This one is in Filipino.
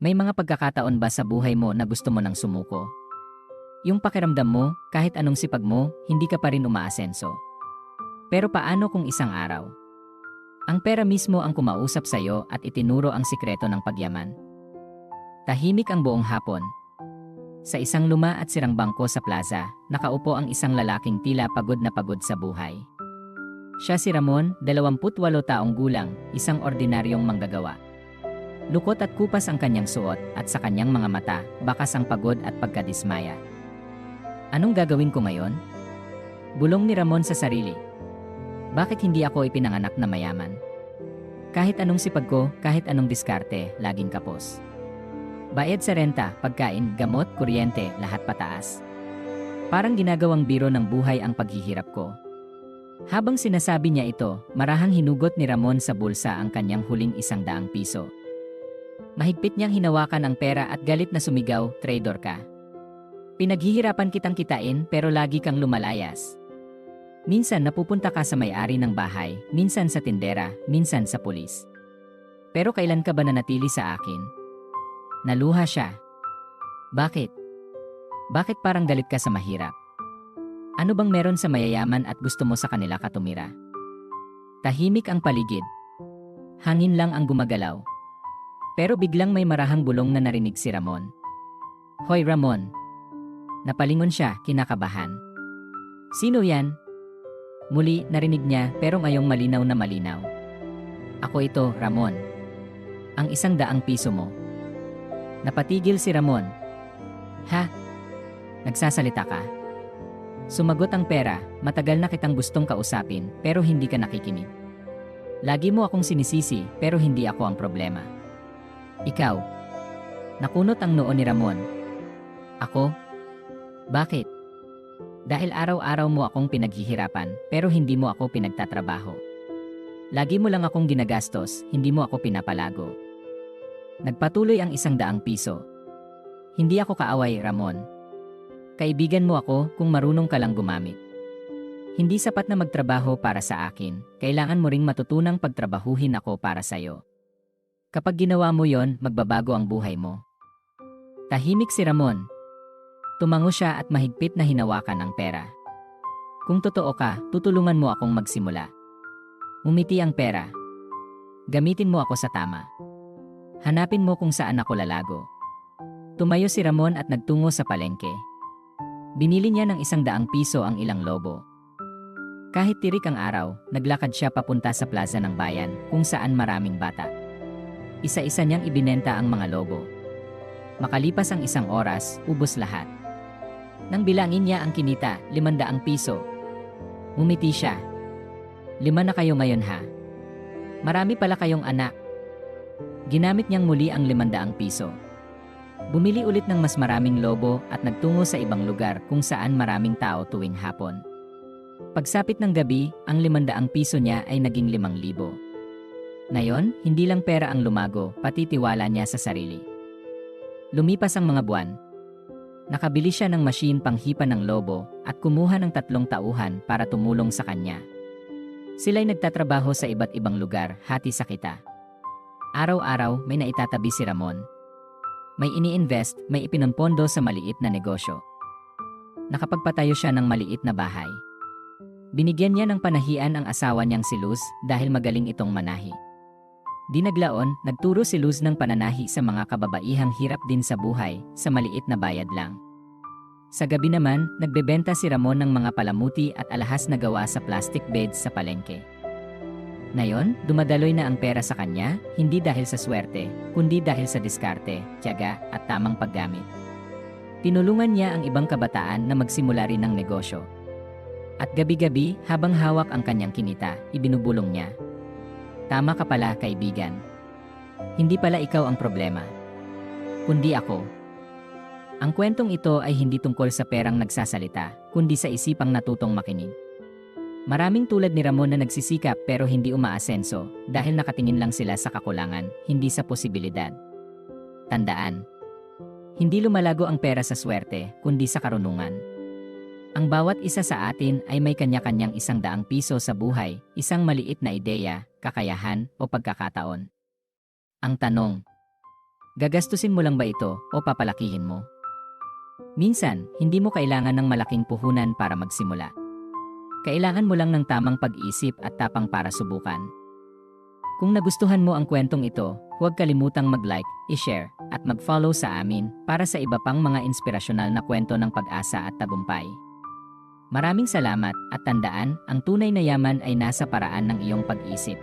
May mga pagkakataon ba sa buhay mo na gusto mo nang sumuko? Yung pakiramdam mo, kahit anong sipag mo, hindi ka pa rin umaasenso. Pero paano kung isang araw? Ang pera mismo ang kumausap sa'yo at itinuro ang sikreto ng pagyaman. Tahimik ang buong hapon. Sa isang luma at sirang bangko sa plaza, nakaupo ang isang lalaking tila pagod na pagod sa buhay. Siya si Ramon, 28 taong gulang, isang ordinaryong manggagawa. Lukot at kupas ang kanyang suot at sa kanyang mga mata, bakas ang pagod at pagkadismaya. Anong gagawin ko ngayon? Bulong ni Ramon sa sarili. Bakit hindi ako ipinanganak na mayaman? Kahit anong sipag ko, kahit anong diskarte, laging kapos. Bayad sa renta, pagkain, gamot, kuryente, lahat pataas. Parang ginagawang biro ng buhay ang paghihirap ko. Habang sinasabi niya ito, marahang hinugot ni Ramon sa bulsa ang kanyang huling isang daang piso. Mahigpit niyang hinawakan ang pera at galit na sumigaw, traitor ka. Pinaghihirapan kitang kitain pero lagi kang lumalayas. Minsan napupunta ka sa may-ari ng bahay, minsan sa tindera, minsan sa pulis. Pero kailan ka ba nanatili sa akin? Naluha siya. Bakit? Bakit parang galit ka sa mahirap? Ano bang meron sa mayayaman at gusto mo sa kanila katumira? Tahimik ang paligid. Hangin lang ang gumagalaw. Pero biglang may marahang bulong na narinig si Ramon. Hoy Ramon! Napalingon siya, kinakabahan. Sino yan? Muli, narinig niya pero ngayong malinaw na malinaw. Ako ito, Ramon. Ang isang daang piso mo. Napatigil si Ramon. Ha? Nagsasalita ka? Sumagot ang pera, matagal na kitang gustong kausapin pero hindi ka nakikinig. Lagi mo akong sinisisi pero hindi ako ang problema. Ikaw. Nakunot ang noo ni Ramon. Ako? Bakit? Dahil araw-araw mo akong pinaghihirapan pero hindi mo ako pinagtatrabaho. Lagi mo lang akong ginagastos, hindi mo ako pinapalago. Nagpatuloy ang isang daang piso. Hindi ako kaaway, Ramon. Kaibigan mo ako kung marunong ka lang gumamit. Hindi sapat na magtrabaho para sa akin, kailangan mo ring matutunang pagtrabahuhin ako para sa'yo. Kapag ginawa mo yon, magbabago ang buhay mo. Tahimik si Ramon. Tumango siya at mahigpit na hinawakan ang pera. Kung totoo ka, tutulungan mo akong magsimula. Umiti ang pera. Gamitin mo ako sa tama. Hanapin mo kung saan ako lalago. Tumayo si Ramon at nagtungo sa palengke. Binili niya ng isang daang piso ang ilang lobo. Kahit tirik ang araw, naglakad siya papunta sa plaza ng bayan kung saan maraming bata. Isa-isa niyang ibinenta ang mga lobo. Makalipas ang isang oras, ubos lahat. Nang bilangin niya ang kinita, limandaang piso. Umiti siya. Lima na kayo ngayon ha. Marami pala kayong anak. Ginamit niyang muli ang limandaang piso. Bumili ulit ng mas maraming lobo at nagtungo sa ibang lugar kung saan maraming tao tuwing hapon. Pagsapit ng gabi, ang limandaang piso niya ay naging limang libo. Ngayon, hindi lang pera ang lumago, pati tiwala niya sa sarili. Lumipas ang mga buwan. Nakabili siya ng machine panghipa ng lobo at kumuha ng tatlong tauhan para tumulong sa kanya. Sila'y nagtatrabaho sa iba't ibang lugar, hati sa kita. Araw-araw may naitatabi si Ramon. May ini-invest, may ipinampondo sa maliit na negosyo. Nakapagpatayo siya ng maliit na bahay. Binigyan niya ng panahian ang asawa niyang si Luz dahil magaling itong manahi. Dinaglaon, nagturo si Luz ng pananahi sa mga kababaihang hirap din sa buhay, sa maliit na bayad lang. Sa gabi naman, nagbebenta si Ramon ng mga palamuti at alahas na gawa sa plastic beds sa palengke. Ngayon, dumadaloy na ang pera sa kanya, hindi dahil sa swerte, kundi dahil sa diskarte, tiyaga, at tamang paggamit. Tinulungan niya ang ibang kabataan na magsimula rin ng negosyo. At gabi-gabi, habang hawak ang kanyang kinita, ibinubulong niya. Tama ka pala, kaibigan. Hindi pala ikaw ang problema. Kundi ako. Ang kwentong ito ay hindi tungkol sa perang nagsasalita, kundi sa isipang natutong makinig. Maraming tulad ni Ramon na nagsisikap pero hindi umaasenso dahil nakatingin lang sila sa kakulangan, hindi sa posibilidad. Tandaan, hindi lumalago ang pera sa swerte, kundi sa karunungan. Ang bawat isa sa atin ay may kanya-kanyang isang daang piso sa buhay, isang maliit na ideya, kakayahan o pagkakataon. Ang tanong, Gagastusin mo lang ba ito o papalakihin mo? Minsan, hindi mo kailangan ng malaking puhunan para magsimula. Kailangan mo lang ng tamang pag-isip at tapang para subukan. Kung nagustuhan mo ang kwentong ito, huwag kalimutang mag-like, i-share, at mag-follow sa amin para sa iba pang mga inspirasyonal na kwento ng pag-asa at tagumpay. Maraming salamat at tandaan, ang tunay na yaman ay nasa paraan ng iyong pag-isip.